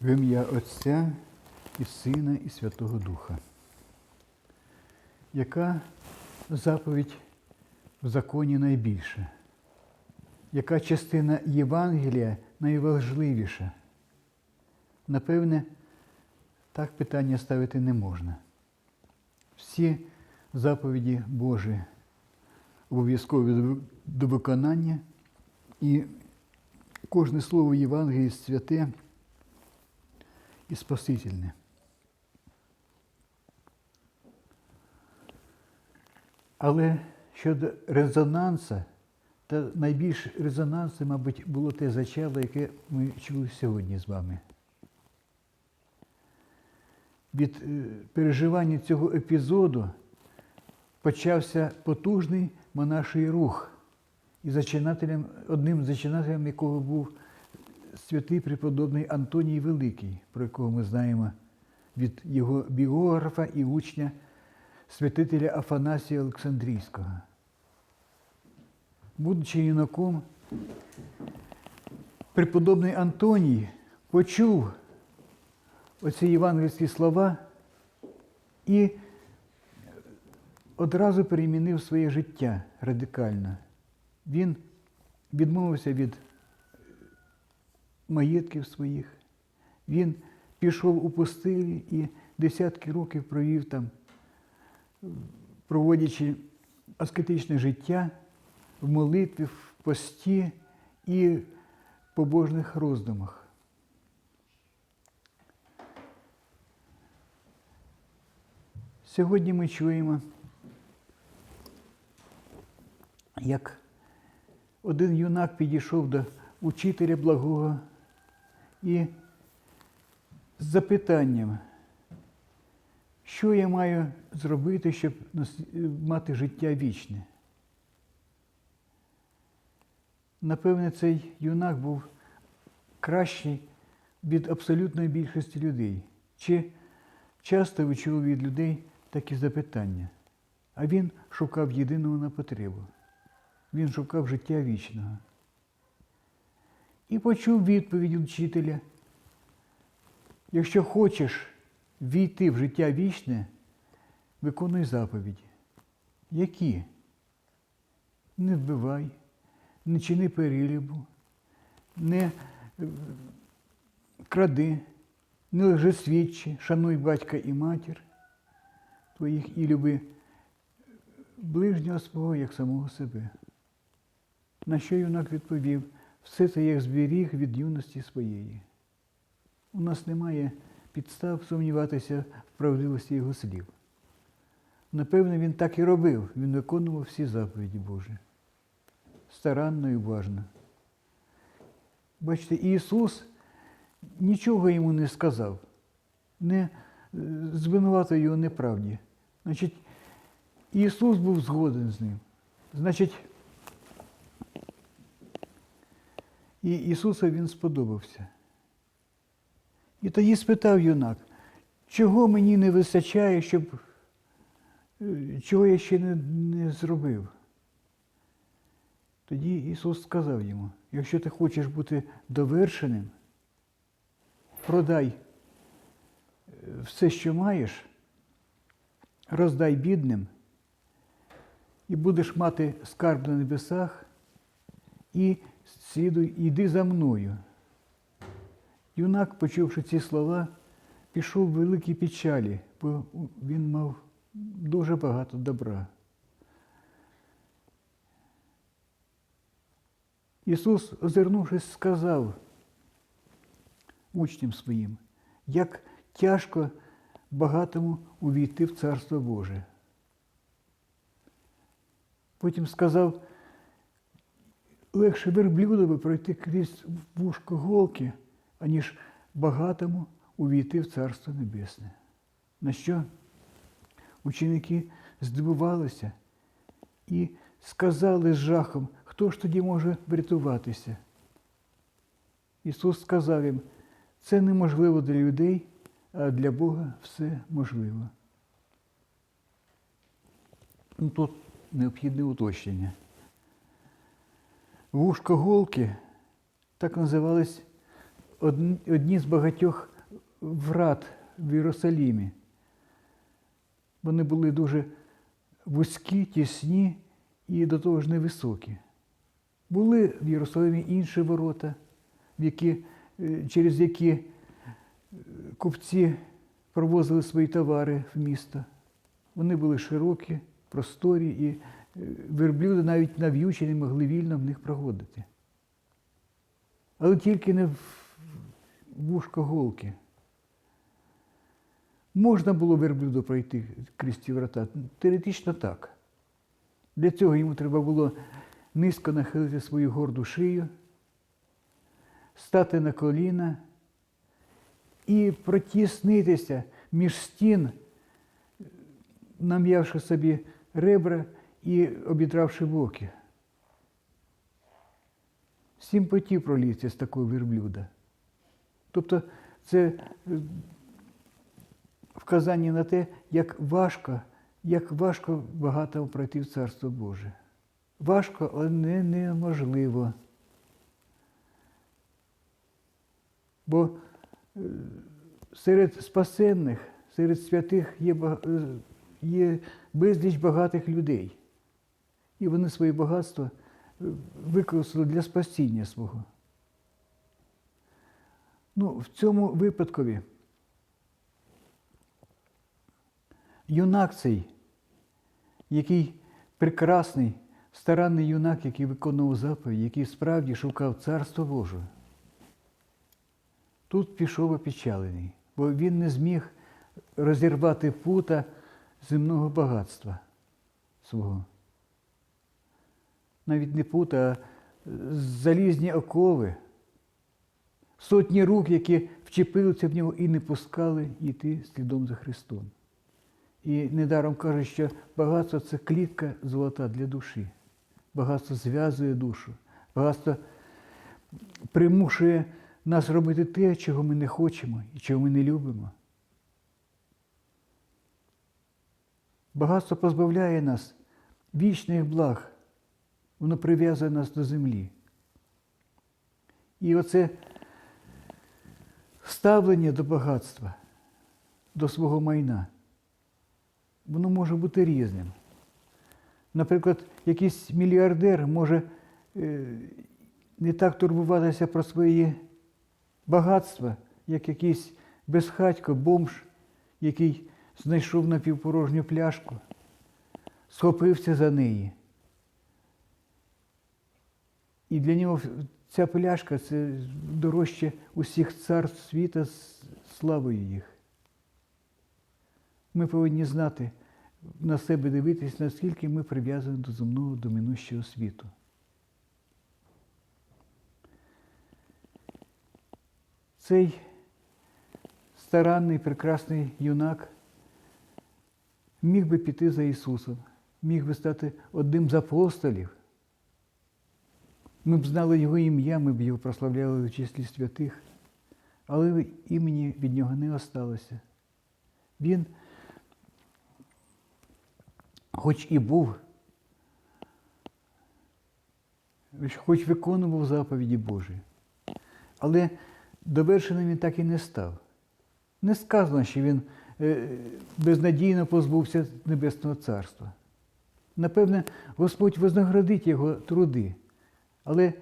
В ім'я Отця і Сина і Святого Духа. Яка заповідь в законі найбільша? Яка частина Євангелія найважливіша? Напевне, так питання ставити не можна. Всі заповіді Божі обов'язкові до- виконання, і кожне слово Євангелії святе і спасительне. Але щодо резонанса, та найбільш резонансом, мабуть, було те зачало, яке ми чули сьогодні з вами. Від е, переживання цього епізоду почався потужний монаший рух, і зачинателем, одним з зачинателем якого був святий преподобний Антоній Великий, про якого ми знаємо від його біографа і учня святителя Афанасія Олександрійського. Будучи юнаком, преподобний Антоній почув оці євангельські слова і одразу перемінив своє життя радикально. Він відмовився від маєтків своїх. Він пішов у пустелі і десятки років провів там, проводячи аскетичне життя в молитві, в пості і побожних роздумах. Сьогодні ми чуємо, як один юнак підійшов до учителя благого і з запитанням, що я маю зробити, щоб мати життя вічне. Напевне, цей юнак був кращий від абсолютної більшості людей. Чи часто ви чули від людей такі запитання? А він шукав єдиного на потребу. Він шукав життя вічного. І почув відповідь від вчителя. Якщо хочеш війти в життя вічне, виконуй заповіді. Які? Не вбивай, не чини перелібу, не е, кради, не лжесвідчи, шануй батька і матір твоїх і люби ближнього свого як самого себе. На що юнак відповів, все це як зберіг від юності своєї. У нас немає підстав сумніватися в правдивості його слів. Напевно, він так і робив, він виконував всі заповіді Божі. Старанно і уважно. Бачите, Ісус нічого йому не сказав, не е, звинуватив його неправді. Значить, Ісус був згоден з ним. Значить, і Ісусу він сподобався. І тоді спитав юнак, чого мені не вистачає, щоб е, чого я ще не, не зробив? Тоді Ісус сказав йому, якщо ти хочеш бути довершеним, продай е, все, що маєш, роздай бідним, і будеш мати скарб на небесах, і слідуй, іди за мною. Юнак, почувши ці слова, пішов в великій печалі, бо він мав дуже багато добра. Ісус, озирнувшись, сказав учням своїм, як тяжко багатому увійти в Царство Боже. Потім сказав, легше верблюдові пройти крізь вушко голки, аніж багатому увійти в Царство Небесне. На що ученики здивувалися і сказали з жахом, хто ж тоді може врятуватися? Ісус сказав їм, це неможливо для людей, а для Бога все можливо. Ну, Тут необхідне уточнення. Вушко голки так називались одні, з багатьох врат в Єрусалімі. Вони були дуже вузькі, тісні і до того ж невисокі. Були в Єрусалимі інші ворота, які, е, через які е, купці провозили свої товари в місто. Вони були широкі, просторі, і верблюди навіть нав'ючені могли вільно в них проходити. Але тільки не в вушко голки. Можна було верблюду пройти крізь ці врата? Теоретично так. Для цього йому треба було низько нахилити свою горду шию, стати на коліна і протіснитися між стін, нам'явши собі ребра і обідравши боки. Сім потів пролізти з такого верблюда. Тобто це е, вказання на те, як важко, як важко багато пройти в Царство Боже. Важко, але не неможливо. Бо е, серед спасенних, серед святих є, е, є безліч багатих людей. І вони своє багатство е, використали для спасіння свого. Ну, в цьому випадкові юнак цей, який прекрасний, старанний юнак, який виконував заповідь, який справді шукав Царство Боже, тут пішов опечалений, бо він не зміг розірвати пута земного багатства свого. Навіть не пута, а залізні окови, сотні рук, які вчепилися в нього і не пускали йти слідом за Христом. І недаром кажуть, що багатство це клітка золота для душі. Багатство зв'язує душу, багатство примушує нас робити те, чого ми не хочемо і чого ми не любимо. Багатство позбавляє нас вічних благ, воно прив'язує нас до землі. І оце ставлення до багатства, до свого майна, воно може бути різним. Наприклад, якийсь мільярдер може е, не так турбуватися про свої багатства, як якийсь безхатько, бомж, який знайшов напівпорожню пляшку, схопився за неї. І для нього ця пляшка це дорожче усіх царств світа з славою їх. Ми повинні знати, на себе дивитись, наскільки ми прив'язані до земного домінущого світу. Цей старанний, прекрасний юнак міг би піти за Ісусом, міг би стати одним з апостолів. Ми б знали Його ім'я, ми б його прославляли в числі святих, але імені від нього не осталося. Він, хоч і був, хоч виконував заповіді Божі, але довершеним він так і не став. Не сказано, що він е, безнадійно позбувся Небесного Царства. Напевне, Господь вознаградить його труди, але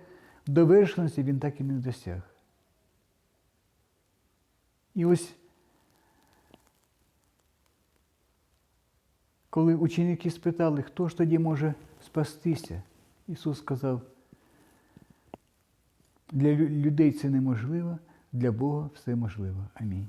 довершеності він так і не досяг. І ось, коли ученики спитали, хто ж тоді може спастися, Ісус сказав, для людей це неможливо, для Бога все можливо. Амінь.